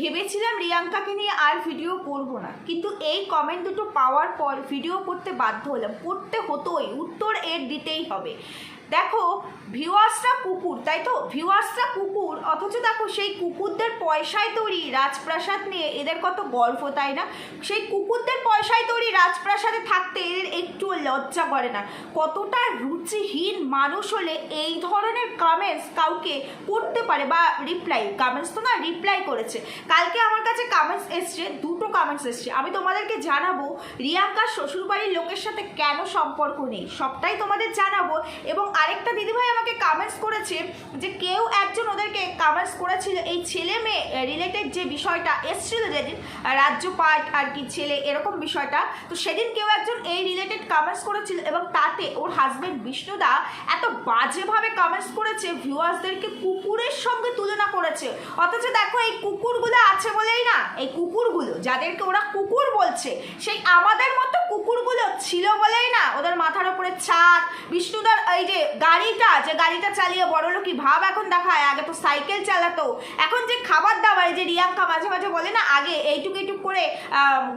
ভেবেছিলাম রিয়াঙ্কাকে নিয়ে আর ভিডিও করব না। কিন্তু এই কমেন্ট দুটো পাওয়ার পর ভিডিও করতে বাধ্য হলাম। করতে হতোই। উত্তর এর দিতেই হবে। দেখো ভিউয়ার্সরা কুকুর, তাই তো? ভিউয়ার্সরা কুকুর, অথচ দেখো সেই কুকুরদের পয়সায় তৈরি রাজপ্রাসাদ নিয়ে এদের কত গল্প, তাই না? সেই কুকুরদের পয়সায় তৈরি রাজপ্রাসাদে থাকতে এদের একটু লজ্জা করে না। কতটা রুচিহীন মানুষ হলে এই ধরনের কামেন্টস কাউকে করতে পারে বা রিপ্লাই কামেন্টস তো না রিপ্লাই করেছে। কালকে আমার কাছে কামেন্টস এসছে, দুটো কামেন্টস এসছে। আমি তোমাদেরকে জানাব, রিয়াঙ্কার শ্বশুরবাড়ির লোকের সাথে কেন সম্পর্ক নেই? সবটাই তোমাদের জানাব এবং আরেকটা দিদিভাই আমাকে কামেন্টস করেছে যে কেউ একজন ওদেরকে কামেন্টস করেছিল, এই ছেলে মেয়ে রিলেটেড যে বিষয়টা এসছিল যেদিন রাজ্য রাজ্যপাট আর কি ছেলে, এরকম বিষয়টা, তো সেদিন কেউ একজন এই রিলেটেড কামেন্টস করেছিল এবং তাতে ওর হাজবেন্ড বিষ্ণুদা এত বাজেভাবে কামেন্টস করেছে ভিউয়ার্সদেরকে কুকুরের সঙ্গে তুলনা করেছে। অথচ দেখো এই কুকুরগুলো আছে বলেই না, এই কুকুরগুলো, যাদেরকে ওরা কুকুর বলছে, সেই আমাদের মতো কুকুরগুলো ছিল বলেই না। ওদের মাথার উপরে ছাদ, বিষ্ণুদার এই যে গাড়িটা যে গাড়িটা চালিয়ে বড় লোকই। ভাব এখন দেখায়, আগে তো সাইকেল চালাতো। এখন যে খাবার দাবার যে রিয়াঙ্কা মাঝে মাঝে বলে না, আগে এইটুকু এইটুকু করে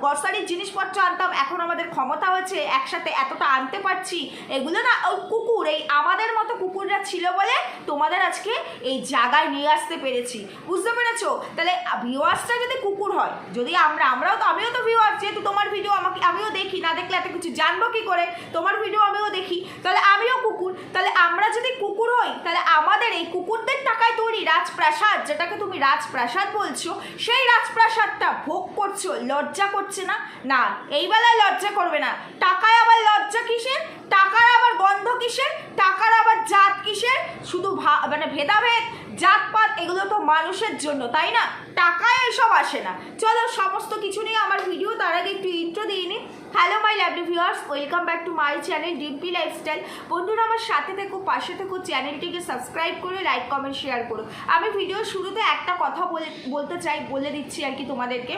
গ্রসারির জিনিসপত্র আনতাম, এখন আমাদের ক্ষমতা হচ্ছে একসাথে এতটা আনতে পারছি। এগুলো না, ওই কুকুর, এই আমাদের মতো কুকুররা ছিল বলে তোমাদের আজকে এই জায়গায় নিয়ে আসতে পেরেছি। বুঝতে পেরেছ? তাহলে ভিউয়ার্সটা যদি কুকুর হয়, যদি আমরা, আমরাও তো, আমিও তো ভিউয়ার্স যেহেতু তোমার ভিডিও আমাকে, আমিও দেখি, না দেখলে এত কিছু জানব কি করে? তোমার ভিডিও আমিও দেখি। তাহলে আমিও কুকুর। তাহলে আমরা যদি কুকুর হই, তাহলে আমাদের এই কুকুরদের টাকায় তৈরি রাজপ্রাসাদ, যেটাকে তুমি রাজপ্রাসাদ বলছো, সেই রাজপ্রাসাদটা ভোগ করছ, লজ্জা করছে না? না এইবেলায় লজ্জা করবে না। টাকায় আবার লজ্জা কিসের? টাকার আবার গন্ধ কিসের? টাকার আবার জাত কিসের? শুধু মানে ভেদাভেদ, জাতপাত, এগুলো তো মানুষের জন্য, তাই না? টাকায় এসব আসে না। চলো সমস্ত কিছু নিয়ে আমার ভিডিও তার আগে একটু ইন্ট্রো দিয়ে নিই hello my lovely viewers welcome back to my channel Dimpi lifestyle বন্ধুরা, আমার সাথে থেকো, পাশে থেকো, চ্যানেলটিকে সাবস্ক্রাইব করে লাইক কমেন্ট শেয়ার করো। আমি ভিডিও শুরুতে একটা কথা বলে, বলতে চাই, বলে দিচ্ছি আর কি তোমাদেরকে।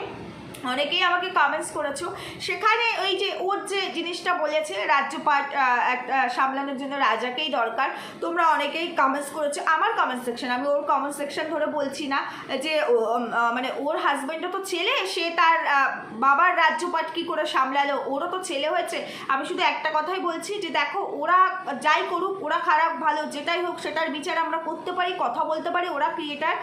অনেকেই আমাকে কমেন্টস করেছ। সেখানে ওই যে ওর যে জিনিসটা বলেছে, রাজ্যপাট সামলানোর জন্য রাজাকেই দরকার, তোমরা অনেকেই কমেন্টস করেছ। আমার কমেন্ট সেকশন আমি ওর কমেন্ট সেকশন ধরে বলছি না যে মানে ওর হাজব্যান্ডও তো ছেলে, সে তার বাবার রাজ্যপাট কি করে সামলালো, ওরও তো ছেলে হয়েছে। আমি শুধু একটা কথাই বলছি যে, দেখো, ওরা যাই করুক, ওরা খারাপ, ভালো, যেটাই হোক, সেটার বিচার আমরা করতে পারি, কথা বলতে পারি, ওরা ক্রিয়েটার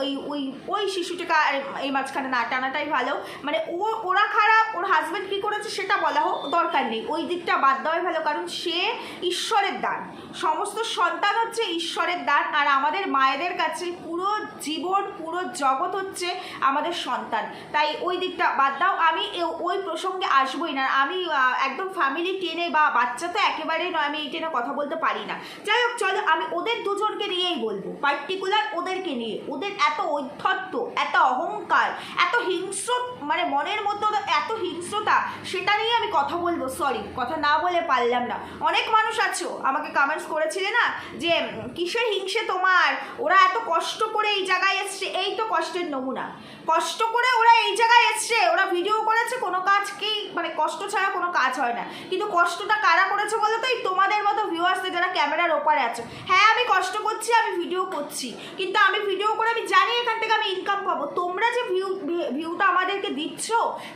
ওই ওই ওই শিশুটিকে এই মাঝখানে না টানাটাই ভালো। মানে ও, ওরা খারাপ, ওর হাজব্যান্ড কী করেছে সেটা বলা হোক, দরকার নেই। ওই দিকটা বাদ দেওয়াই ভালো, কারণ সে ঈশ্বরের দান। সমস্ত সন্তান হচ্ছে ঈশ্বরের দান, আর আমাদের মায়েদের কাছে পুরো জীবন, পুরো জগৎ হচ্ছে আমাদের সন্তান। তাই ওই দিকটা বাদ দাও। আমি ওই প্রসঙ্গে আসবোই না। আমি একদম ফ্যামিলি টেনে বা বাচ্চা তো একেবারেই নয়, আমি এই টেনে কথা বলতে পারি না। যাই হোক, চলো, আমি ওদের দুজনকে নিয়েই বলব। পার্টিকুলার ওদেরকে নিয়ে। ওদের এত ঐদ্ধত্য এত অহংকার, এত হিংস্র মানে মনের মধ্যে এত হিংস্রতা, সেটা নিয়ে আমি কথা বলব সরি কথা না বলে পারলাম না। অনেক মানুষ আছো, আমাকে কামেন্টস করেছিলে না, যে কিসের হিংসে তোমার? ওরা এত কষ্ট করে এই জায়গায় এসছে, এই তো কষ্টের নমুনা। কষ্ট করে ওরা এই জায়গায় এসছে, ওরা ভিডিও করেছে, কোনো কাজকেই মানে কষ্ট ছাড়া কোনো কাজ হয় না। কিন্তু কষ্টটা কারা করেছে বলো তো? এই তোমাদের মতো ভিউয়ার্সদের যারা ক্যামেরার ওপারে আছে। হ্যাঁ আমি কষ্ট করছি, আমি ভিডিও করছি। কিন্তু আমি ভিডিও করে আমি জানি এখান থেকে আমি ইনকাম পাবো। তোমরা যে ভিউ ভিউটা আমাদেরকে দিচ্ছ,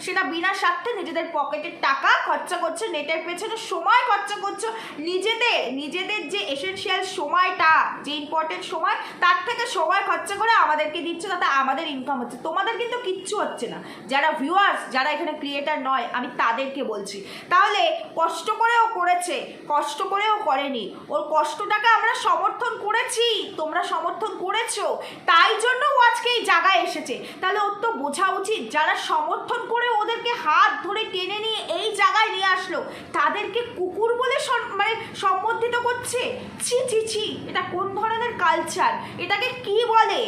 সেটা বিনা স্বার্থে নিজেদের পকেটের টাকা খরচা করছ, নেটের পেছনে সময় খরচা করছ, নিজেদের নিজেদের যে এসেনশিয়াল সময়টা, যে ইম্পর্টেন্ট সময়, তার থেকে সময় খরচা করে আমাদেরকে দিচ্ছ, তাতে আমাদের ইনকাম হচ্ছে। তোমাদের কিন্তু কিচ্ছু হচ্ছে না। যারা ভিউয়ার্স যারা এখানে ক্রিয়েটার নয়, আমি তাদেরকে বলছি। তাহলে কষ্ট করেও করেছে, কষ্ট করেও করেনি। ওর কষ্টটাকে আমরা সমর্থন করেছি, তোমরা সমর্থন করেছ। তাই জন্য ও আজকে এই জায়গায় এসেছে। তাহলে ওর তো বোঝা উচিত, যারা সমর্থন করে ওদেরকে হাত ধরে টেনে নিয়ে এই জায়গায় নিয়ে আসলো, তাদেরকে কুকুর বলে মানে সম্বোধিত করছে? ছি ছি ছি, এটা কোন ধরনের কালচার এটাকে কি বলে?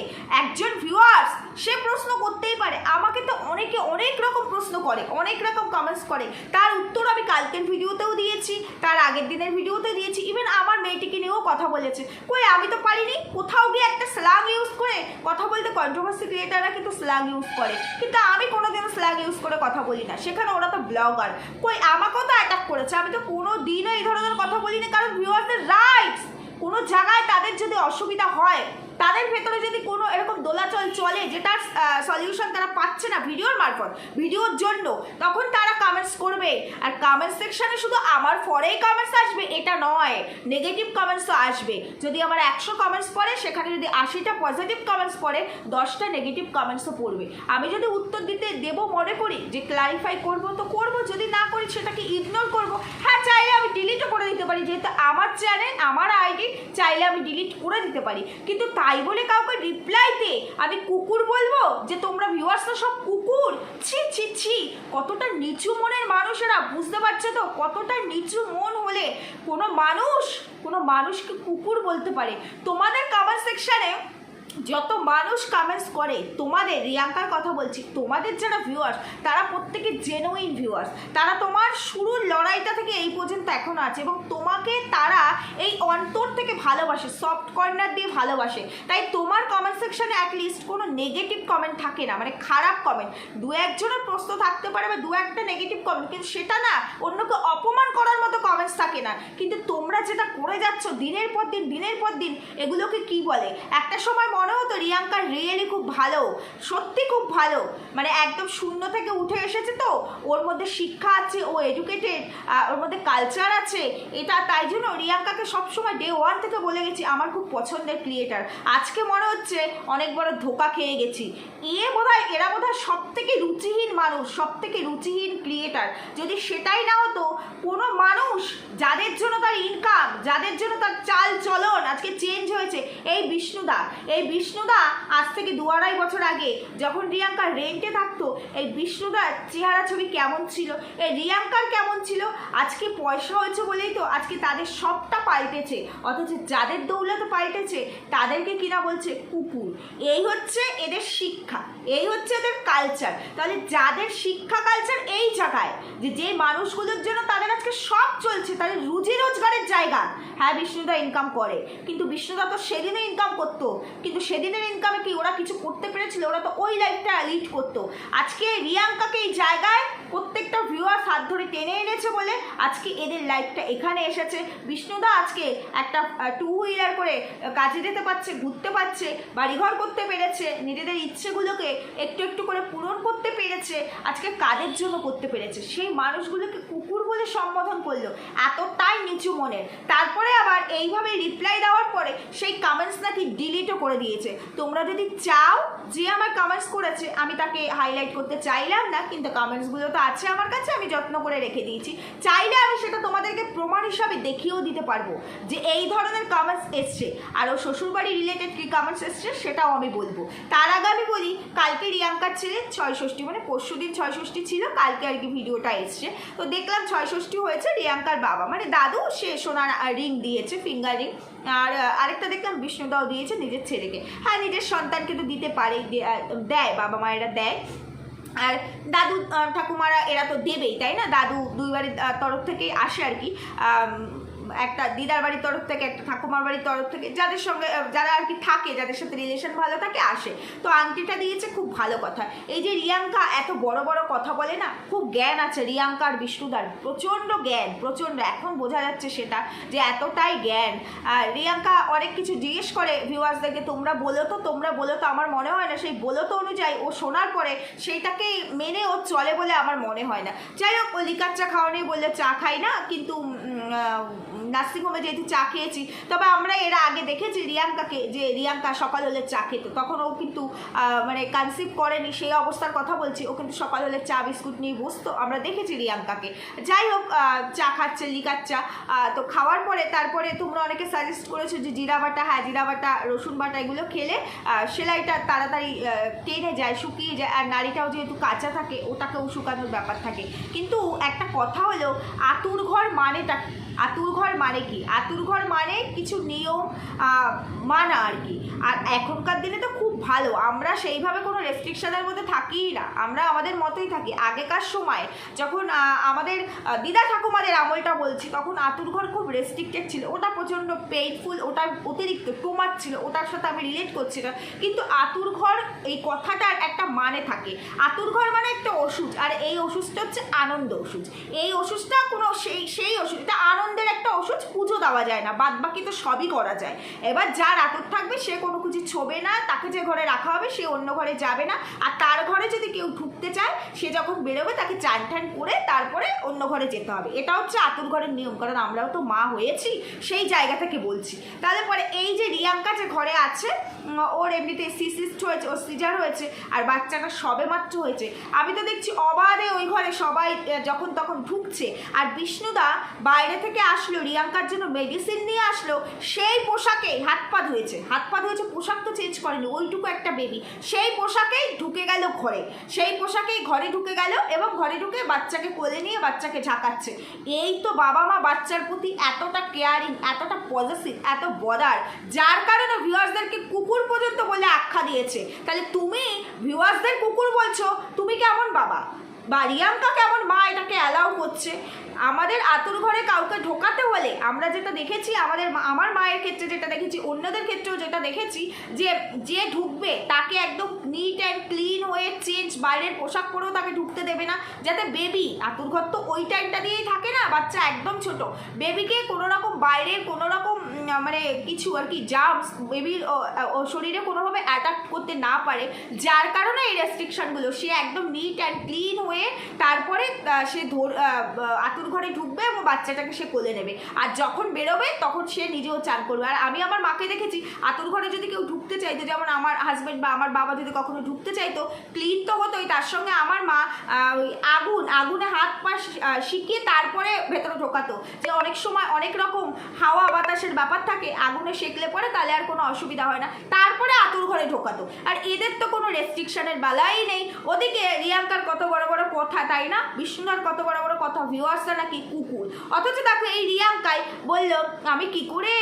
একজন ভিউয়ার্স সে প্রশ্ন করতেই পারে। আমাকে তো অনেকে অনেক রকম প্রশ্ন করে, অনেক রকম কমেন্টস করে। তার উত্তর আমি কালকের ভিডিওতেও দিয়েছি, তার আগের দিনের ভিডিওতে দিয়েছি ইভেন আমার মেয়েটিকে নিয়েও কথা বলেছে। কই, আমি তো পারিনি? কোথাও গিয়ে একটা স্ল্যাং ইউজ করে, কথা বলতে কন্ট্রোভার্সি ক্রিয়েটাররা কিন্তু স্ল্যাং ইউজ করে। কিন্তু আমি কোনোদিনও স্ল্যাং ইউজ করে কথা বলি না। সেখানে ওরা তো ব্লগার কই, আমাকেও তো অ্যাটাক করেছে। আমি তো কোনো দিনও এই ধরনের কথা বলি না কারণ ভিউয়ারদের রাইটস কোনো জায়গায় তাদের যদি অসুবিধা হয়, তাদের ভেতরে যদি কোনো এরকম দোলাচল চলে যেটার সলিউশন তারা পাচ্ছে না ভিডিওর মারফত, ভিডিওর জন্য, তখন তারা কমেন্টস করবে। আর কমেন্ট সেকশানে শুধু আমার পরেই কমেন্টস আসবে, এটা নয় নেগেটিভ কমেন্টসও আসবে। যদি আমার একশো কমেন্টস পড়ে, সেখানে যদি আশিটা পজিটিভ কমেন্টস পড়ে, দশটা নেগেটিভ কমেন্টসও পড়বে। আমি যদি উত্তর দিতে দেবো মনে করি, যে ক্লারিফাই করব তো করব, যদি না করি সেটাকে ইগনোর করব হ্যাঁ চাইলে আমি ডিলিটও করে দিতে পারি, যেহেতু আমার চ্যানেল আমার আইডি চাইলে আমি ডিলিট করে দিতে পারি। কিন্তু তাই বলে কাউকে রিপ্লাইতে আমি কুকুর বলব যে তোমরা ভিউয়ার্সরা সব কুকুর। ছি ছি ছি। কতটা নিচু মনের মানুষেরা, বুঝতে পারছে তো? কতটা নিচু মন হলে কোনো মানুষ, কোনো মানুষকে কুকুর বলতে পারে। তোমাদের কমেন্ট সেকশানে যত মানুষ কমেন্টস করে, তোমাদের, রিয়াঙ্কার কথা বলছি, তোমাদের যারা ভিউয়ার্স তারা প্রত্যেকে জেনুইন ভিউয়ার্স তারা তোমার শুরুর লড়াইটা থেকে এই পর্যন্ত এখনও আছে এবং তোমাকে তারা এই অন্তর থেকে ভালোবাসে সফট কর্নার দিয়ে ভালোবাসে। তাই তোমার কমেন্ট সেকশনে অ্যাটলিস্ট কোনো নেগেটিভ কমেন্ট থাকে না মানে খারাপ কমেন্ট দু একজনের প্রশ্ন থাকতে পারে বা দু একটা নেগেটিভ কমেন্ট কিন্তু সেটা না, অন্যকে অপমান করার মতো কমেন্টস থাকে না। কিন্তু তোমরা যেটা করে যাচ্ছ দিনের পর দিন, দিনের পর দিন, এগুলোকে কি বলে? একটা সময় মনে হতো রিয়াঙ্কা রিয়েলি খুব ভালো, সত্যি খুব ভালো মানে একদম শূন্য থেকে উঠে এসেছে তো। ওর মধ্যে শিক্ষা আছে, ও এডুকেটেড ওর মধ্যে কালচার আছে এটা তাই জন্য রিয়াঙ্কাকে সবসময় ডে ওয়ান থেকে বলে গেছি, আমার খুব পছন্দের ক্রিয়েটার আজকে মনে হচ্ছে অনেক বড় ধোকা খেয়ে গেছি। এ বোধহয়, এরা বোধহয় সব থেকে রুচিহীন মানুষ সব থেকে রুচিহীন ক্রিয়েটার যদি সেটাই না হতো, কোনো মানুষ যাদের জন্য তার ইনকাম যাদের জন্য তার চাল চলন আজকে চেঞ্জ হয়েছে, এই বিষ্ণুদা এই বিষ্ণুদা আজ থেকে দু আড়াই বছর আগে যখন রিয়াঙ্কা রেন্টে থাকতো, এই বিষ্ণুদার চেহারা ছবি কেমন ছিল, এই রিয়াঙ্কার কেমন ছিল, আজকে পয়সা হয়েছে বলেই তো আজকে তাদের সবটা পাল্টেছে। অথচ যাদের দৌলত পাল্টেছে, তাদেরকে কিনা বলছে? কুকুর। এই হচ্ছে এদের শিক্ষা, এই হচ্ছে এদের কালচার তাহলে যাদের শিক্ষা কালচার এই জায়গায়, যে যে মানুষগুলোর জন্য তাদের আজকে সব চলছে তাদের রুজি রোজগারের জায়গা। হ্যাঁ বিষ্ণুদা ইনকাম করে, কিন্তু বিষ্ণুদা তো সেদিনে ইনকাম করতো। কিন্তু সেদিনের ইনকামে কি ওরা কিছু করতে পেরেছিল? ওরা তো ওই লাইফটা লিড করতো। আজকে রিয়াঙ্কাকে এই জায়গায় প্রত্যেকটা ভিউয়ার হাত ধরে টেনে এনেছে বলে আজকে এদের লাইফটা এখানে এসেছে। বিষ্ণুদা আজকে একটা টু হুইলার করে কাজে যেতে পারছে, ঘুরতে পারছে, বাড়িঘর করতে পেরেছে। নিজেদের ইচ্ছেগুলোকে একটু একটু করে পূরণ করতে পেরেছে, আজকে কাজের জন্য করতে পেরেছে। সেই মানুষগুলোকে কুকুর বলে সম্বোধন করল, এতটাই নিচু মনের। তারপরে আবার এইভাবে রিপ্লাই দেওয়ার পরে সেই কমেন্টস নাকি ডিলিটও করে দিয়েছে। তোমরা যদি চাও যে আমার কমেন্টস করেছে, আমি তাকে হাইলাইট করতে চাইলাম না, কিন্তু কমেন্টসগুলো তো আছে আমার কাছে, আমি যত্ন করে রেখে দিয়েছি। চাইলে আমি সেটা তোমাদেরকে প্রমাণ হিসাবে দেখিয়েও দিতে পারব যে এই ধরনের কমেন্টস এসছে। আর ও শ্বশুরবাড়ি রিলেটেড কী কমেন্টস এসছে সেটাও আমি বলব। তার আগে আমি বলি, কালকে রিয়াঙ্কার ছেলে ছয় ষষ্ঠী মানে পরশু দিন ছয় ষষ্ঠী ছিল, কালকে আর কি ভিডিওটা এসছে। তো দেখলাম ছয় ষষ্ঠী হয়েছে রিয়াঙ্কার বাবা। মানে দাদু, সে সোনার রিং দিয়েছে ফিঙ্গার রিং আর আরেকটা দেখলাম বিষ্ণুদাও দিয়েছে নিজের ছেলেকে। হ্যাঁ নিজের সন্তানকে তো দিতে পারে দেয় বাবা মায়েরা দেয়। আর দাদু ঠাকুমারা এরা তো দেবেই, তাই না? দাদু দুইবারের তরফ থেকেই আসে আর কি। একটা দিদার বাড়ির তরফ থেকে, একটা ঠাকুমার বাড়ির তরফ থেকে, যাদের সঙ্গে যারা আর কি থাকে, যাদের সাথে রিলেশন ভালো থাকে, আসে। তো আংটিটা দিয়েছে খুব ভালো কথা। এই যে রিয়াঙ্কা এত বড় বড় কথা বলে না, খুব জ্ঞান আছে রিয়াঙ্কার বিষ্ণুদার। প্রচণ্ড জ্ঞান, প্রচণ্ড। এখন বোঝা যাচ্ছে সেটা যে এতটাই জ্ঞান। আর রিয়াঙ্কা অনেক কিছু জিজ্ঞেস করে ভিউয়ার্সদেরকে তোমরা বলো তো, তোমরা বলো তো, আমার মনে হয় না, সেই বলো তো অনুযায়ী ও শোনার পরে সেইটাকেই মেনে ও চলে বলে আমার মনে হয় না। যাই হোক লিকার চা খাওয়া নিয়ে বললে, চা খাই না, কিন্তু নার্সিংহোমে যেহেতু চা খেয়েছি, তবে আমরা এর আগে দেখেছি রিয়াঙ্কাকে যে রিয়াঙ্কা সকাল হলে চা খেত। তখন ও কিন্তু মানে কনসিভ করেনি, সেই অবস্থার কথা বলছি, ও কিন্তু সকাল হলে চা, বিস্কুট নিয়ে বসতো। আমরা দেখেছি রিয়াঙ্কাকে। যাই হোক চা খাচ্ছে, লিকার চা। তো খাওয়ার পরে তারপরে তোমরা অনেকে সাজেস্ট করেছ যে জিরা বাটা হ্যাঁ জিরা বাটা, রসুন বাটা, এগুলো খেলে সেলাইটা তাড়াতাড়ি টেনে যায়, শুকিয়ে যায়, আর নাড়িটাও যেহেতু কাঁচা থাকে, ওটাকেও শুকানোর ব্যাপার থাকে। কিন্তু একটা কথা হলো, আতুর ঘর মানেটা? আতুর ঘর মানে কি? আতুর ঘর মানে কিছু নিয়ম মানা আর কি। আর এখনকার দিনে তো খুব ভালো। আমরা সেইভাবে কোনো রেস্ট্রিকশনের মধ্যে থাকিই না। আমরা আমাদের মতোই থাকি। আগেকার সময় যখন আমাদের দিদা ঠাকুমাদের আমলটা বলছি, তখন আতুর ঘর খুব রেস্ট্রিক্টেড ছিল। ওটা প্রচণ্ড পেইনফুল ওটা অতিরিক্ত টোমার ছিল। ওটার সাথে আমি রিলেট করছি না। কিন্তু আতুর ঘর এই কথাটার একটা মানে থাকে। আতুর ঘর মানে একটা ওষুধ আর এই ওষুধটা হচ্ছে আনন্দ ওষুধ এই ওষুধটা কোনো, সেই সেই ওষুধ এটা আনন্দের একটা ওষুধ পুজো দেওয়া যায় না বাদ বাকি তো সবই করা যায়। এবার যার আটক থাকবে সে কোনো কুচি ছোবে না, তাকে যে ঘরে রাখা হবে সে অন্য ঘরে যাবে না। আর তার ঘরে যদি কেউ ঢুকতে চায়, সে যখন বেরোবে তাকে চান টান করে তারপরে অন্য ঘরে যেতে হবে। এটা হচ্ছে আতুর ঘরের নিয়ম, কারণ আমরাও তো মা হয়েছি, সেই জায়গা থেকে বলছি। তাহলে পরে এই যে রিয়াঙ্কা যে ঘরে আছে ওর এমনিতে সিসিস্ট হয়েছে ও সিজার হয়েছে, আর বাচ্চাটা সবে মাত্র হয়েছে। আমি তো দেখছি অবাধে ওই ঘরে সবাই যখন তখন ঢুকছে। আর বিষ্ণুদা বাইরে থেকে আসলো, রিয়াঙ্কার জন্য মেডিসিন নিয়ে আসলো, সেই পোশাকে হাত পা ধুয়েছে, হাত পা ধুয়েছে পোশাক তো চেঞ্জ করেনি, ওইটুকু একটা বেবি সেই পোশাকেই ঢুকে গেল ঘরে। সেই পোশাকেই ঘরে ঢুকে গেল এবং ঘরে ঢুকে বাচ্চাকে কোলে নিয়ে বাচ্চাকে ঝাঁকাচ্ছে। এই তো বাবা মা বাচ্চার প্রতি এতটা কেয়ারিং এতটা পজিটিভ এত বদার, যার কারণে ভিউয়ার্সদেরকে কুকুর পর্যন্ত বলে আখ্যা দিয়েছে। তাহলে তুমি ভিউয়ার্সদের কুকুর বলছো, তুমি কেমন বাবা? বা রিয়াঙ্কা কেমন? মা এটাকে অ্যালাউ করছে। আমাদের আতুর ঘরে কাউকে ঢোকাতে হলে আমরা যেটা দেখেছি, আমাদের আমার মায়ের ক্ষেত্রে যেটা দেখেছি, অন্যদের ক্ষেত্রেও যেটা দেখেছি, যে যে ঢুকবে তাকে একদম নিট অ্যান্ড ক্লিন হয়ে চেঞ্জ বাইরের পোশাক পরেও তাকে ঢুকতে দেবে না। যাতে বেবি আতুর ঘর তো ওই টাইমটা দিয়েই বাচ্চা একদম ছোট। বেবিকে কোনো রকম বাইরের কোনো রকম মানে কিছু আর কি জামস বেবির শরীরে কোনোভাবে অ্যাটাক করতে না পারে, যার কারণে এই রেস্ট্রিকশনগুলো সে একদম নিট অ্যান্ড ক্লিন হয়ে তারপরে সে ধর আতুর ঘরে ঢুকবে এবং বাচ্চাটাকে সে কোলে নেবে। আর যখন বেরোবে, তখন সে নিজেও চান করবে। আর আমি আমার মাকে দেখেছি, আতুর ঘরে যদি কেউ ঢুকতে চাইতো, যেমন আমার হাজব্যান্ড বা আমার বাবা যদি কখনো ঢুকতে চাইতো ক্লিন তো হতোই। তার সঙ্গে আমার মা আগুন, আগুনে হাত পা শিখিয়ে তারপরে ভেতরে ঢোকাতো। যে অনেক সময় অনেক রকম হাওয়া বাতাসের ব্যাপার থাকে, আগুনে সেকলে পরে তাহলে আর কোনো অসুবিধা হয় না। তারপরে আতুর ঘরে ঢোকাতো। আর এদের তো কোনো রেস্ট্রিকশনের বালাই নেই। ওদিকে রিয়াঙ্কার কত বড় বড় কথা, তাই না? বিষ্ণুদার কত বড় বড় কথা ভিউয়ার্সরা নাকি কুকুর। অথচ দেখো এই রিয়াঙ্কাই বলল আমি কি করে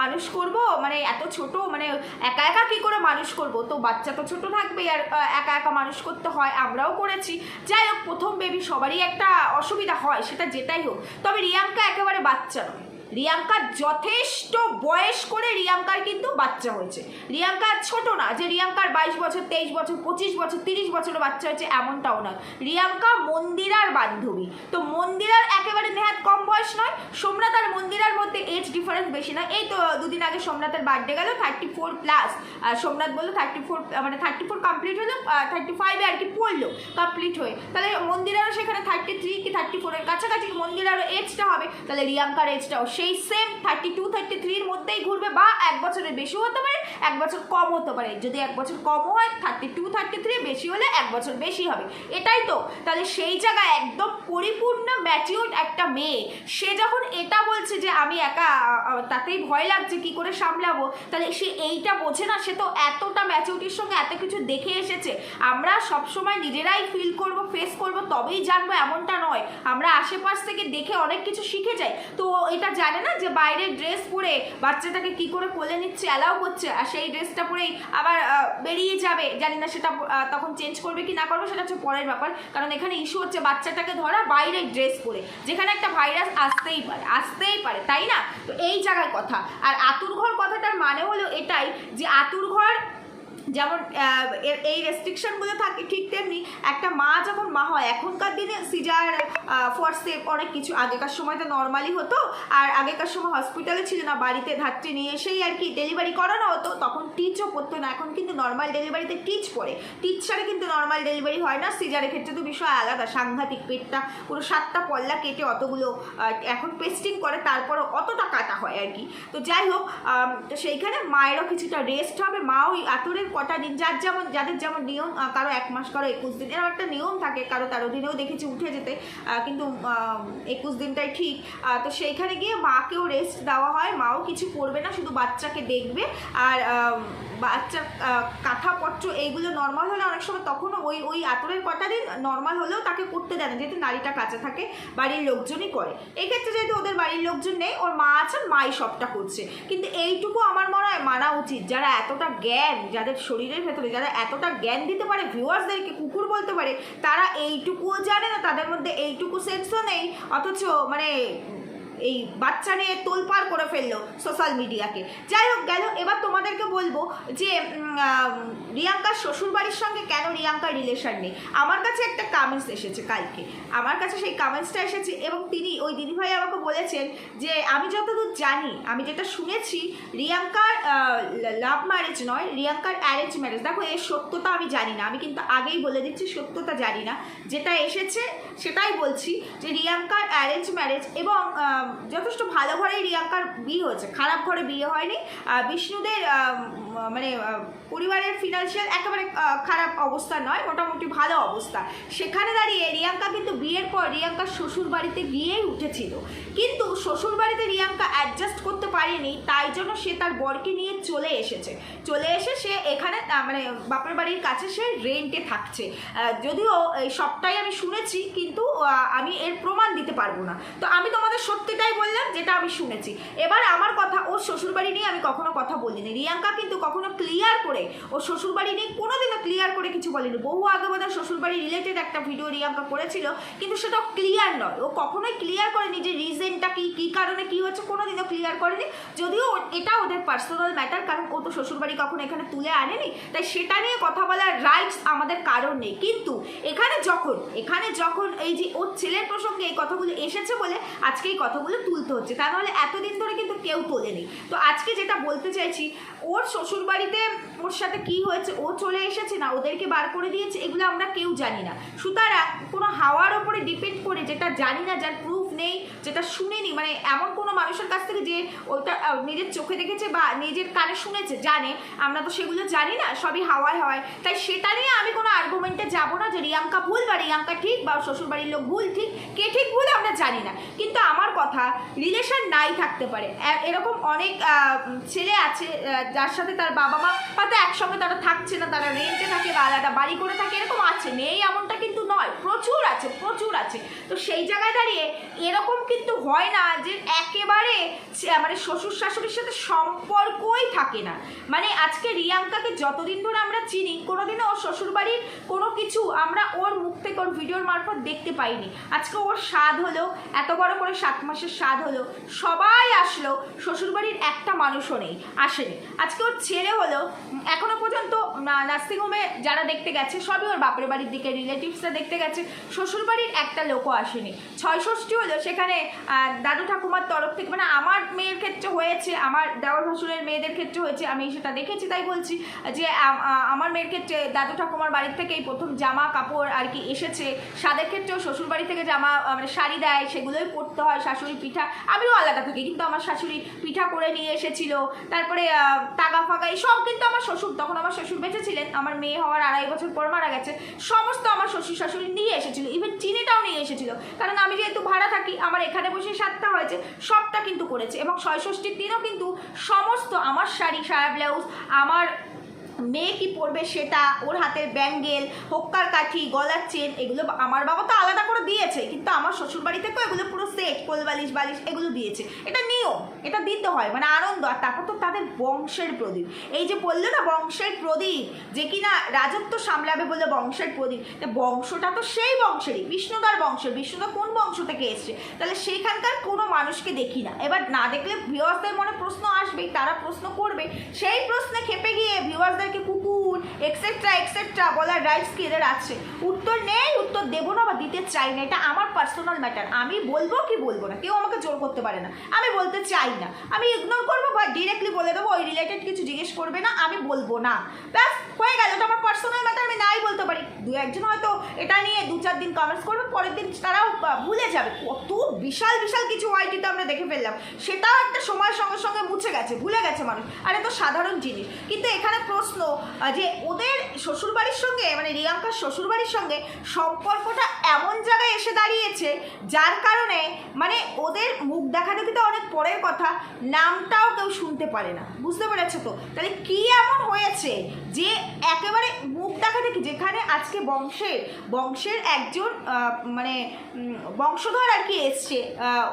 মানুষ করব? মানে এত ছোট মানে একা একা কি করে মানুষ করব? তো বাচ্চা তো ছোট থাকবে আর একা একা মানুষ করতে হয়, আমরাও করেছি। যাই হোক, প্রথম বেবি সবারই একটা অসুবিধা হয়, সেটা যেটাই হোক। তবে রিয়াঙ্কা একেবারে বাচ্চা নয়। রিয়াঙ্কার যথেষ্ট বয়স করে রিয়াঙ্কার কিন্তু বাচ্চা হয়েছে। রিয়াঙ্কা ছোট না, যে রিয়াঙ্কার বাইশ বছর, তেইশ বছর, পঁচিশ বছর, তিরিশ বছরের বাচ্চা হয়েছে এমনটাও নয়। রিয়াঙ্কা মন্দিরার বান্ধবী। তো মন্দিরার একেবারে নেহাত কম বয়স নয়, সোমনাথ আর মন্দিরার মধ্যে এজ ডিফারেন্স বেশি না। এই তো দুদিন আগে সোমনাথের বার্থডে গেল থার্টি ফোর প্লাস সোমনাথ বলল থার্টি ফোর মানে থার্টি ফোর কমপ্লিট হলো থার্টি ফাইভে আর কি পড়ল কমপ্লিট হয়ে। তাহলে মন্দিরারও সেখানে থার্টি থ্রি কি থার্টি ফোরের কাছাকাছি, মন্দিরারও এজটা হবে। তাহলে রিয়াঙ্কার এজটাও সেই সেম থার্টি টু থার্টি থ্রির মধ্যেই ঘুরবে বা এক বছরের বেশিও হতে পারে। এক বছর কম হতে পারে। যদি এক বছর কমও হয় থার্টি টু থার্টি থ্রি বেশি হলে এক বছর বেশি হবে। এটাই তো। তাহলে সেই জায়গায় একদম পরিপূর্ণ ম্যাচিউর একটা মেয়ে, সে যখন এটা বলছে যে আমি একা তাতেই ভয় লাগছে কি করে সামলাবো, তাহলে সে এইটা বোঝে না, সে তো এতটা ম্যাচিউরিটির সঙ্গে এত কিছু দেখে এসেছে। আমরা সবসময় নিজেরাই ফিল করব ফেস করব, তবেই জানব এমনটা নয়। আমরা আশেপাশ থেকে দেখে অনেক কিছু শিখে যাই। তো এটা জানে না যে বাইরে ড্রেস পরে বাচ্চাটাকে কি করে কোলে নিচ্ছে অ্যালাউ করছে, আর সেই ড্রেসটা পরেই আবার বেরিয়ে যাবে। জানি না সেটা তখন চেঞ্জ করবে কি না করবে, সেটা হচ্ছে পরের ব্যাপার। কারণ এখানে ইস্যু হচ্ছে বাচ্চাটাকে ধরা বাইরে ড্রেস পরে। যেখানে একটা ভাইরাস আসতেই পারে আসতেই পারে, তাই না? তো এই জায়গার কথা। আর আতুর ঘর কথাটার মানে হলো এটাই যে আতুর ঘর যেমন এই রেস্ট্রিকশনগুলো থাকে ঠিক তেমনি একটা মা যখন মা হয়, এখনকার দিনে সিজার ফর সেফ অনেক কিছু, আগেকার সময় তো নর্মালি হতো, আর আগেকার সময় হসপিটালে ছিল না, বাড়িতে ধাত্রী নিয়ে এসেই আর কি ডেলিভারি করানো হতো, তখন টিচও পড়তো না, এখন কিন্তু নর্মাল ডেলিভারিতে টিচ পড়ে টিচ ছাড়া কিন্তু নর্মাল ডেলিভারি হয় না, সিজারের ক্ষেত্রে তো বিষয় আলাদা, সাংঘাতিক পেটটা পুরো সাতটা পল্লা কেটে অতগুলো এখন পেস্টিং করে, তারপরও অতটা কাটা হয় আর কি। তো যাই হোক তো সেইখানে মায়েরও কিছুটা রেস্ট হবে, মা ওই আতুরের কটা দিন যার যেমন যাদের যেমন নিয়ম কারও এক মাস কারও একুশ দিন এরকম একটা নিয়ম থাকে কারও তেরো দিনেও দেখেছি উঠে যেতে কিন্তু একুশ দিনটাই ঠিক। তো সেইখানে গিয়ে মাকেও রেস্ট দেওয়া হয় মাও কিছু করবে না শুধু বাচ্চাকে দেখবে। আর আহ, কাঁথাপত্র এইগুলো নর্মাল হলে অনেক সময় তখনও ওই ওই আতরের কটা দিন নর্মাল হলেও তাকে করতে দেয় না যেহেতু নারীটা কাঁচা থাকে বাড়ির লোকজনই করে। এক্ষেত্রে যেহেতু ওদের বাড়ির লোকজন নেই ওর মা আছেন মাই সবটা করছে। কিন্তু এইটুকু আমার মনে হয় মানা উচিত যারা এতটা জ্ঞান যাদের শরীরের ভেতরে যারা এতটা জ্ঞান দিতে পারে ভিউয়ার্সদেরকে কুকুর বলতে পারে, তারা এইটুকুও জানে না, তাদের মধ্যে এইটুকু সেন্সও নেই, অথচ মানে এই বাচ্চা নিয়ে তোলপাড় করে ফেলল সোশ্যাল মিডিয়াকে যাই হোক, গেল, এবার তোমাদেরকে বলব যে রিয়াঙ্কার শ্বশুর বাড়ির সঙ্গে কেন রিয়াঙ্কার রিলেশন নেই? আমার কাছে একটা কামেন্টস এসেছে কালকে। আমার কাছে সেই কামেন্টসটা এসেছে এবং তিনি, ওই দিদিভাই আমাকে বলেছেন যে, আমি যতদূর জানি, আমি যেটা শুনেছি, রিয়াঙ্কার লাভ ম্যারেজ নয়, রিয়াঙ্কার অ্যারেঞ্জ ম্যারেজ দেখো, এর সত্যতা আমি জানি না। আমি কিন্তু আগেই বলে দিচ্ছি, সত্যতা জানি না। যেটা এসেছে, সেটাই বলছি যে, রিয়াঙ্কার অ্যারেঞ্জ ম্যারেজ এবং যথেষ্ট ভালো ঘরেই রিয়াঙ্কার বিয়ে হয়েছে। খারাপ ঘরে বিয়ে হয়নি। বিষ্ণুদের মানে পরিবারের ফিনান্সিয়াল একেবারে খারাপ অবস্থা নয়, মোটামুটি ভালো অবস্থা। সেখানে দাঁড়িয়ে রিয়াঙ্কা কিন্তু বিয়ের পর রিয়াঙ্কার শ্বশুর বাড়িতে গিয়েই উঠেছিল। কিন্তু শ্বশুর বাড়িতে রিয়াঙ্কা অ্যাডজাস্ট করতে পারেনি, তাই জন্য সে তার বরকে নিয়ে চলে এসেছে। চলে এসে সে এখানে মানে বাপের বাড়ির কাছে সে রেন্টে থাকছে। যদিও এই সবটাই আমি শুনেছি, কিন্তু আমি এর প্রমাণ দিতে পারব না। তো আমি তোমাদের সত্যিটাই বললাম, যেটা আমি শুনেছি। এবার আমার কথা, ওর শ্বশুরবাড়ি নিয়ে আমি কখনো কথা বলিনি। রিয়াঙ্কা কিন্তু কখনো ক্লিয়ার করে ওর শ্বশুরবাড়ি নিয়ে কোনোদিনও ক্লিয়ার করে কিছু বলেনি। বহু আগে বোধহয় শ্বশুরবাড়ি রিলেটেড একটা ভিডিও রিয়াঙ্কা করেছিল, কিন্তু সেটা ক্লিয়ার নয়। ও কখনোই ক্লিয়ার করেনি যে রিজেনটা কি, কী কারণে কী হচ্ছে, কোনোদিনও ক্লিয়ার করেনি। যদিও ও- এটা ওদের পার্সোনাল ম্যাটার কারণ ও তো শ্বশুরবাড়ি কখনো এখানে তুলে আনেনি, তাই সেটা নিয়ে কথা বলার রাইটস আমাদের কারণ নেই। কিন্তু এখানে যখন এখানে যখন এই যে ওর ছেলের প্রসঙ্গে এই কথাগুলো এসেছে বলে আজকে এই কথাগুলো তুলতে হচ্ছে, তা নাহলে এতদিন ধরে কিন্তু কেউ তোলেনি। তো আজকে যেটা বলতে চাইছি, ওর শ্বশুরবাড়িতে ওর সাথে কি হয়েছে, ও চলে এসেছে না, ওদেরকে বার করে দিয়েছে, এগুলো আমরা কেউ জানি না। সুতরাং কোনো হাওয়ার ওপরে ডিপেন্ড করে যেটা জানি না, যার প্রুফ নেই যেটা শুনেনি মানে এমন কোনো মানুষের কাছ থেকে যে আহ, নিজের চোখে দেখেছে বা নিজের কানে শুনেছে জানে। আমরা তো সেগুলো জানি না সবই হাওয়ায় হাওয়ায়। তাই সেটা নিয়ে আমি কোনো আর্গুমেন্টে যাব না যে রিয়াঙ্কা ভুল বা রিয়াঙ্কা ঠিক বা শ্বশুরবাড়ির লোক ভুল ঠিক কে ঠিক ভুল আমরা জানি না। কিন্তু আমার কথা রিলেশন নাই থাকতে পারে। এরকম অনেক ছেলে আছে যার সাথে তার বাবা মা হয়তো একসঙ্গে তারা থাকছে না তারা রেন্টে থাকে বা আলাদা বাড়ি করে থাকে এরকম আছে। নেই এমনটা কিন্তু নয় প্রচুর আছে প্রচুর আছে। তো সেই জায়গায় দাঁড়িয়ে এরকম কিন্তু হয় না যে একেবারে মানে শ্বশুর শাশুড়ির সাথে সম্পর্কই থাকে না। মানে আজকে রিয়াঙ্কাকে যতদিন ধরে আমরা চিনি, কোনোদিনও ওর শ্বশুরবাড়ির কোনো কিছু আমরা ওর মুখ থেকে, ওর ভিডিওর মারফত দেখতে পাইনি। আজকে ওর স্বাদ হলো, এত বড় করে সাত মাসের স্বাদ হলো, সবাই আসলো, শ্বশুরবাড়ির একটা মানুষও নেই, আসেনি। আজকে ওর ছেলে হলো, এখনও পর্যন্ত নার্সিংহোমে যারা দেখতে গেছে, সবই ওর বাপের বাড়ির দিকে রিলেটিভসরা দেখতে গেছে। শ্বশুরবাড়ির একটা লোকও আসেনি। ছয় ষষ্ঠী হলো, সেখানে দাদু ঠাকুমার তরফ থেকে মানে আমার মেয়ের ক্ষেত্রে হয়েছে, আমার দেওয়ার ভাসুরের মেয়েদের ক্ষেত্রে হয়েছে, আমি সেটা দেখেছি তাই বলছি, যে আমার মেয়ের ক্ষেত্রে দাদু ঠাকুমার বাড়ির থেকে এই প্রথম জামা কাপড় আর কি এসেছে। সাদের ক্ষেত্রেও শ্বশুরবাড়ি থেকে জামা মানে শাড়ি দেয়, সেগুলোই পরতে হয়, শাশুড়ি পিঠা। আমিও আলাদা থাকি, কিন্তু আমার শাশুড়ি পিঠা করে নিয়ে এসেছিল। তারপরে তাগা এই সব কিন্তু আমার শ্বশুর, তখন আমার শ্বশুর বেঁচে ছিলেন, আমার মেয়ে হওয়ার আড়াই বছর পর মারা গেছে। সমস্ত আমার শ্বশুর শাশুড়ি নিয়ে এসেছিল ইভেন চিনিটাও নিয়ে এসেছিল। কারণ আমি যেহেতু ভাড়া থাকি, আমার এখানে বসে সাতটা হয়েছে, সবটা কিন্তু করেছে। এবং ছয়ষষ্ঠীর দিনও কিন্তু সমস্ত আমার শাড়ি, সায়া ব্লাউজ, আমার মেয়ে কি পরবে সেটা, ওর হাতের ব্যাঙ্গেল, হোক্কার কাঠি, গলার চেন, এগুলো আমার বাবা তো আলাদা করে দিয়েছে, কিন্তু আমার শ্বশুর বাড়ি থেকেও এগুলো পুরো সেট কোল বালিশ বালিশ এগুলো দিয়েছে। এটা নিয়ম, এটা দিতে হয় মানে আনন্দ। আর তারপর তো তাদের বংশের প্রদীপ। এই যে বলল না, বংশের প্রদীপ, যে কিনা রাজত্ব সামলাবে বলে বংশের প্রদীপ, তা বংশটা তো সেই বংশেরই, বিষ্ণুদার বংশের। বিষ্ণুদা কোন বংশ থেকে এসছে? তাহলে সেইখানকার কোনো মানুষকে দেখি না। এবার না দেখলে ভিউয়ার্সদের মনে প্রশ্ন আসবেই, তারা প্রশ্ন করবে। সেই প্রশ্নে খেপে গিয়ে ভিউয়ার্সদেরকে কুকুর এক্সেট্রা এক্সেট্রা বলার রাইটস কি এদের আছে? উত্তর নেই, উত্তর দেবো না বা দিতে চাই না, এটা আমার পার্সোনাল ম্যাটার আমি বলব কি বলব না, কেউ আমাকে জোর করতে পারে না। আমি বলতে চাই না। আমি ইগনোর করব, বা ডিরেক্টলি বলে দেবো, ওই রিলেটেড কিছু জিজ্ঞেস করবে না, আমি বলব না। ব্যাস, হয়ে গেল, এটা আমার পার্সোনাল ম্যাটার আমি নাই বলতে পারি। দু একজন হয়তো এটা নিয়ে দু চার দিন কমেন্টস করবে, পরের দিন তারাও ভুলে যাবে। কত বিশাল বিশাল কিছু ওয়াইটিতে আমরা দেখে ফেললাম। সেটাও একটা সময়ের সঙ্গে সঙ্গে মুছে গেছে, ভুলে গেছে মানুষ। আর এত সাধারণ জিনিস। কিন্তু এখানে প্রশ্ন যে ওদের শ্বশুরবাড়ির সঙ্গে মানে রিয়াঙ্কার শ্বশুরবাড়ির সঙ্গে সম্পর্কটা এমন জায়গায় এসে দাঁড়িয়েছে, যার কারণে মানে ওদের মুখ দেখা দেখি তো অনেক পরের কথা, নামটাও কেউ শুনতে পারে না। বুঝতে পেরেছ তো? তাহলে কি এমন হয়েছে যে একেবারে মুখ দেখা দেখি যেখানে আজকে বংশের বংশের একজন মানে বংশধর আর কি এসছে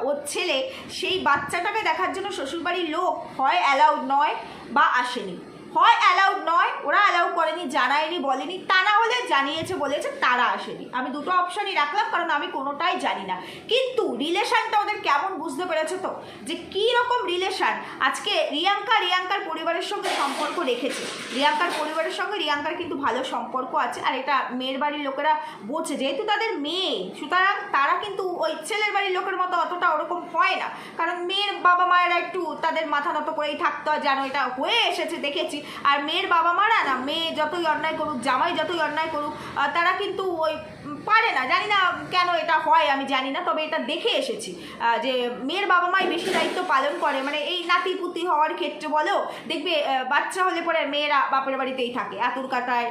ওর ছেলে, সেই বাচ্চাটাকে দেখার জন্য শ্বশুরবাড়ির লোক হয় অ্যালাউড নয় বা আসেনি। হয় অ্যালাউড নয়, ওরা অ্যালাউ করেনি, জানায়নি, বলেনি, তা না হলে জানিয়েছে, বলেছে, তারা আসেনি। আমি দুটো অপশনই রাখলাম, কারণ আমি কোনোটাই জানি না। কিন্তু রিলেশনটা ওদের কেমন বুঝতে পেরেছ তো? যে কী রকম রিলেশন আজকে রিয়াঙ্কা, রিয়াঙ্কার পরিবারের সঙ্গে সম্পর্ক রেখেছে। রিয়াঙ্কার পরিবারের সঙ্গে রিয়াঙ্কার কিন্তু ভালো সম্পর্ক আছে, আর এটা মেয়ের বাড়ির লোকেরা বোঝে। যেহেতু তাদের মেয়ে, সুতরাং তারা কিন্তু ওই ছেলের বাড়ির লোকের মতো অতটা ওরকম হয় না। কারণ মেয়ের বাবা মায়েরা একটু তাদের মাথা নত করেই থাকতে হয় যেন এটা হয়ে এসেছে, দেখেছি। আর মেয়ের বাবা মারা না, মেয়ে যতই অন্যায় করুক, জামাই যতই অন্যায় করুক তারা কিন্তু ওই পারে না। জানি না কেন এটা হয়, আমি জানি না, তবে এটা দেখে এসেছি যে মেয়ের বাবা মাই বেশি দায়িত্ব পালন করে। মানে এই নাতি পুতি হওয়ার ক্ষেত্রে বলেও, দেখবে বাচ্চা হলে পরে মেয়েরা বাপের বাড়িতেই থাকে, আতুর কাটায়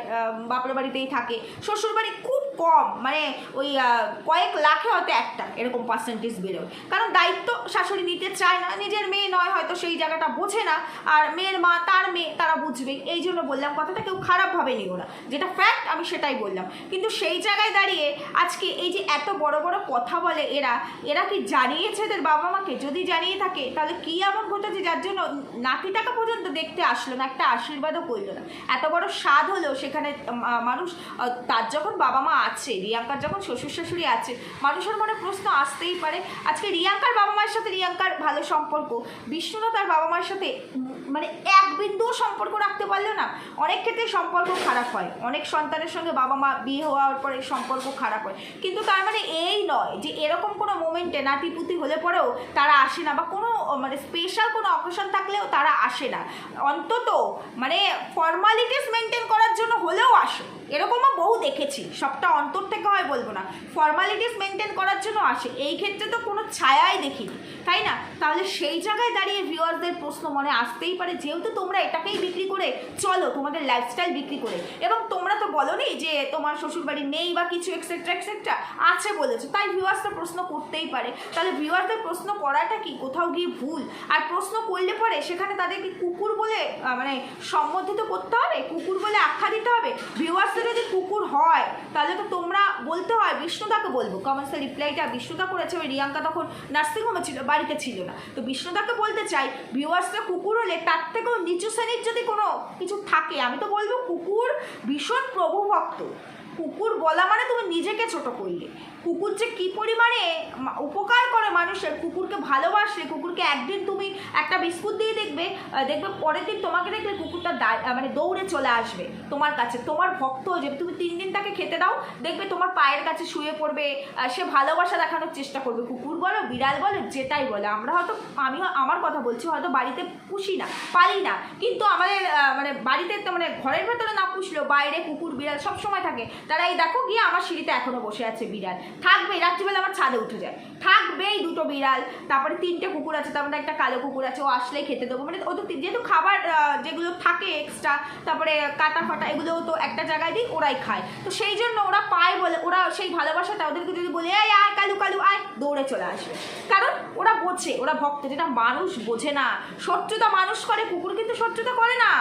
বাপের বাড়িতেই থাকে। শ্বশুর বাড়ি খুব কম মানে ওই কয়েক লাখে হয়তো একটা এরকম পার্সেন্টেজ বেরোয়। কারণ দায়িত্ব শাশুড়ি নিতে চায় না, নিজের মেয়ে নয়, হয়তো সেই জায়গাটা বোঝে না, আর মেয়ের মা, তার মেয়ে, তারা বুঝবে। এই জন্য বললাম, কথাটা কেউ খারাপভাবে নিও না। যেটা ফ্যাক্ট আমি সেটাই বললাম। কিন্তু সেই জায়গায় দাঁড়িয়ে আজকে এই যে এত বড় বড় কথা বলে এরা এরা কি জানিয়েছে এদের বাবা মাকে? যদি জানিয়ে থাকে, তাহলে কি এমন ঘটেছে যার জন্য নাতিটাকে পর্যন্ত দেখতে আসলো না, একটা আশীর্বাদও করল না? এত বড় স্বাদ হলো সেখানে মানুষ তার যখন বাবা মা আছে, রিয়াঙ্কার যখন শ্বশুর শাশুড়ি আছে, মানুষের মনে প্রশ্ন আসতেই পারে, আজকে রিয়াঙ্কার বাবা মায়ের সাথে রিয়াঙ্কার ভালো সম্পর্ক বিষ্ণুদা তার বাবা মায়ের সাথে মানে এক বিন্দুও সম্পর্ক রাখতে পারল না। অনেক ক্ষেত্রে সম্পর্ক খারাপ হয়, অনেক সন্তানের সঙ্গে বাবা মা বিয়ে হওয়ার পরে সম্পর্ক খারাপ হয়, কিন্তু তার মানে এই নয় যে এরকম কোনো মোমেন্টে নাতিপুতি হলে পরেও তারা আসে না বা কোনো মানে স্পেশাল কোনো অকেশন থাকলেও তারা আসে না। অন্তত মানে ফর্মালিটিস মেনটেন করার জন্য হলেও আসে। এরকমও বহু দেখেছি, সবটা অন্তর থেকে হয় বলব না। ফর্মালিটিস মেনটেন করার জন্য আসে, এই ক্ষেত্রে তো কোনো ছায়াই দেখিনি, তাই না? তাহলে সেই জায়গায় দাঁড়িয়ে ভিউয়ারদের প্রশ্ন মনে আসতেই পারে, যেহেতু তোমরা এটাকেই বিক্রি করে চলো, তোমাদের লাইফস্টাইল বিক্রি করে। এবং তোমরা তো বলোনি যে তোমার শ্বশুরবাড়ি নেই বা কিছু এক্সেট্রা এক্সেট্রা আছে বলেছ, তাই ভিউয়ার্সরা প্রশ্ন করতেই পারে। তাহলে ভিউয়ারদের প্রশ্ন করাটা কি? কোথাও গিয়ে ভুল। আর প্রশ্ন করলে পরে সেখানে তাদেরকে কুকুর বলে মানে সম্বোধিত করতে হবে? কুকুর বলে আখ্যা দিতে হবে? ভিউয়ার্সরা যদি কুকুর হয়, তাহলে তো তোমরা বলতে হয়, বিষ্ণুদাকে বলব। কমেন্টসের রিপ্লাইটা বিষ্ণুদা করেছে, ওই রিয়াঙ্কা তখন নার্সিংহোমে ছিল, বাড়িতে ছিল না। তো বিষ্ণুদাকে বলতে চাই ভিউয়ার্সরা কুকুর হলে তার থেকেও নিচু শ্রেণির যদি কোনো কিছু থাকে, আমি তো বলব কুকুর ভীষণ প্রভুভক্ত। কুকুর বলা মানে তুমি নিজেকে ছোট করলে। কুকুর যে কী পরিমাণে উপকার করে মানুষের, কুকুরকে ভালোবাসলে কুকুরকে একদিন তুমি একটা বিস্কুট দিয়ে দেখবে দেখবে পরের দিন তোমাকে দেখলে কুকুরটা মানে দৌড়ে চলে আসবে তোমার কাছে। তোমার ভক্ত যাবে। তুমি তিন দিন তাকে খেতে দাও, দেখবে তোমার পায়ের কাছে শুয়ে পড়বে সে ভালোবাসা দেখানোর চেষ্টা করবে। কুকুর বলো, বিড়াল বলো, যেটাই বলো, আমরা হয়তো আমি আমার কথা বলছি, হয়তো বাড়িতে পুষি না, পালি না। কিন্তু আমাদের মানে বাড়িতে তো মানে ঘরের ভেতরে না পুষলেও বাইরে কুকুর, বিড়াল সব সময় থাকে। তারা এই দেখো গিয়ে আমার সিঁড়িতে এখনও বসে আছে বিড়াল। থাকবেই, রাত্রিবেলা আমার ছাদে উঠে যায়। থাকবেই দুটো বিড়াল, তারপরে তিনটে কুকুর আছে, তার মধ্যে একটা কালো কুকুর আছে, ও আসলেই খেতে দেবো। মানে ও তো যেহেতু খাবার যেগুলো থাকে এক্সট্রা তারপরে কাটা ফাটা, এগুলোও তো একটা জায়গায় দিই ওরাই খায়। তো সেই জন্য ওরা পায় বলে, ওরা সেই ভালোবাসাটা ওদেরকে যদি বলে, এই আয়, কালু কালু, আয়, দৌড়ে চলে আসবে কারণ ওরা বোঝে, ওরা ভক্ত, যেটা মানুষ বোঝে না। শত্রুতা মানুষ করে, কুকুর কিন্তু শত্রুতা করে না।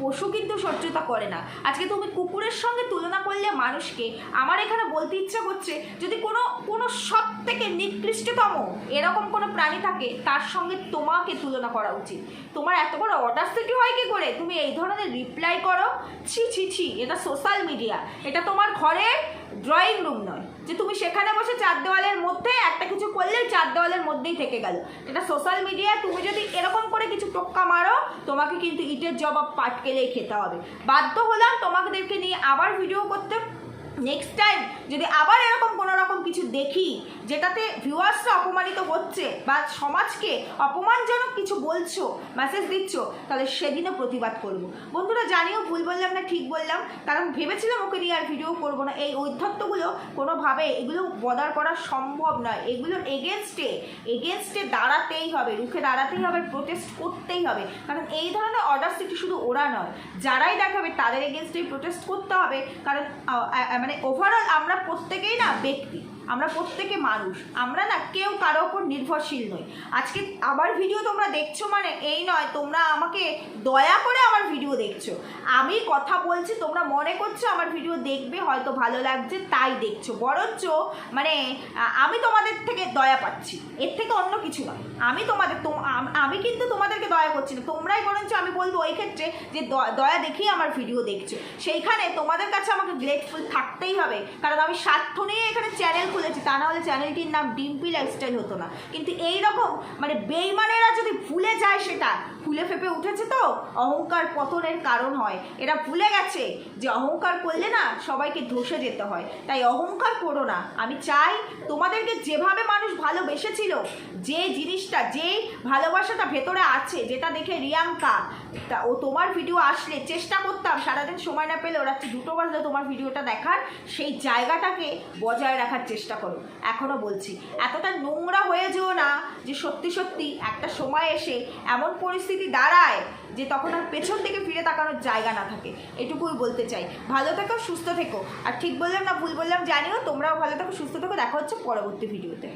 পশু কিন্তু শত্রুতা করে না। আজকে তুমি কুকুরের সঙ্গে তুলনা করলে মানুষকে, আমার এখানে বলতে ইচ্ছা করছে, যদি কোনো কোনো সব থেকে নিকৃষ্টতম এরকম কোনো প্রাণী থাকে, তার সঙ্গে তোমাকে তুলনা করা উচিত। তোমার এত বড় অডাসিটি হয় কি করে? তুমি এই ধরনের রিপ্লাই করো, ছি ছি ছি, এটা সোশ্যাল মিডিয়া এটা তোমার ঘরের ড্রয়িং রুম নয়। যে তুমি সেখানে বসে চার দেওয়ালের মধ্যে একটা কিছু করলেই চার দেওয়ালের মধ্যেই থেকে গেল। এটা সোশ্যাল মিডিয়া তুমি যদি এরকম করে কিছু টোক্কা মারো, তোমাকে কিন্তু ইটের জবাব পাটকেলেই খেতে হবে। বাধ্য হলাম তোমাদেরকে নিয়ে আবার ভিডিও করতে। নেক্সট টাইম যদি আবার এরকম কোনো রকম কিছু দেখি যেটাতে ভিউয়ার্সরা অপমানিত হচ্ছে বা সমাজকে অপমানজনক কিছু বলছো মেসেজ দিচ্ছ তাহলে সেদিনও প্রতিবাদ করব। বন্ধুরা জানিও ভুল বললাম না ঠিক বললাম। কারণ ভেবেছিলাম ওকে নিয়ে আর ভিডিও করব না। এই ঔদ্ধত্যগুলো কোনোভাবে এগুলো বদার করা সম্ভব নয়। এগুলোর এগেনস্টে এগেনস্টে দাঁড়াতেই হবে রুখে দাঁড়াতেই হবে প্রোটেস্ট করতেই হবে। কারণ এই ধরনের অর্ডার সিটি শুধু ওরা নয় যারাই দেখাবে তাদের এগেনস্টেই প্রোটেস্ট করতে হবে। কারণ আহ, মানে ওভারঅল আমরা প্রত্যেকেই না ব্যক্তি, আমরা প্রত্যেকে মানুষ, আমরা না কেউ কারও ওপর নির্ভরশীল নই। আজকে আমার ভিডিও তোমরা দেখছ মানে এই নয়, তোমরা আমাকে দয়া করে আমার ভিডিও দেখছ। আমি কথা বলছি, তোমরা মনে করছ আমার ভিডিও দেখবে, হয়তো ভালো লাগছে, তাই দেখছ। বরঞ্চ মানে আমি তোমাদের থেকে দয়া পাচ্ছি। এর থেকে অন্য কিছু নয়। আমি তোমাদের তোম- আমি কিন্তু তোমাদেরকে দয়া করছি না। তোমরাই বরঞ্চ আমি বলব ওই ক্ষেত্রে যে দয়া দেখেই আমার ভিডিও দেখছ। সেইখানে তোমাদের কাছে আমাকে গ্রেটফুল থাকতেই হবে। কারণ আমি স্বার্থ নিয়ে এখানে চ্যানেল খুলেছি, তা না হলে চ্যানেলটির নাম ডিম্পি লাইফস্টাইল হতো না। কিন্তু এই রকম মানে বেইমানেরা যদি ভুলে যায় সেটা, ফুলে ফেপে উঠেছে তো? অহংকার পতনের কারণ হয়। এরা ভুলে গেছে যে অহংকার করলে না সবাইকে ধসে যেতে হয়। তাই অহংকার করো না। আমি চাই তোমাদেরকে যেভাবে মানুষ ভালোবেসেছিল, যে জিনিসটা যে ভালোবাসাটা ভেতরে আছে, যেটা দেখে রিয়াঙ্কা, তা ও তোমার ভিডিও আসলে চেষ্টা করতাম, সারাদিন সময় না পেলেও রাত্রি দুটো বাজলে তোমার ভিডিওটা দেখার, সেই জায়গাটাকে বজায় রাখার চেষ্টা করো। এখনও বলছি, এতটা নোংরা হয়ে যেও না যে সত্যি সত্যি একটা সময় এসে এমন পরিস্থিতি দাঁড়ায় যে তখন আর পেছন থেকে ফিরে তাকানোর জায়গা না থাকে। এটুকুই বলতে চাই। ভালো থেকো, সুস্থ থেকো। আর ঠিক বললাম না ভুল বললাম জানিও, তোমরাও ভালো থেকো, সুস্থ থেকো। দেখা হচ্ছে পরবর্তী ভিডিওতে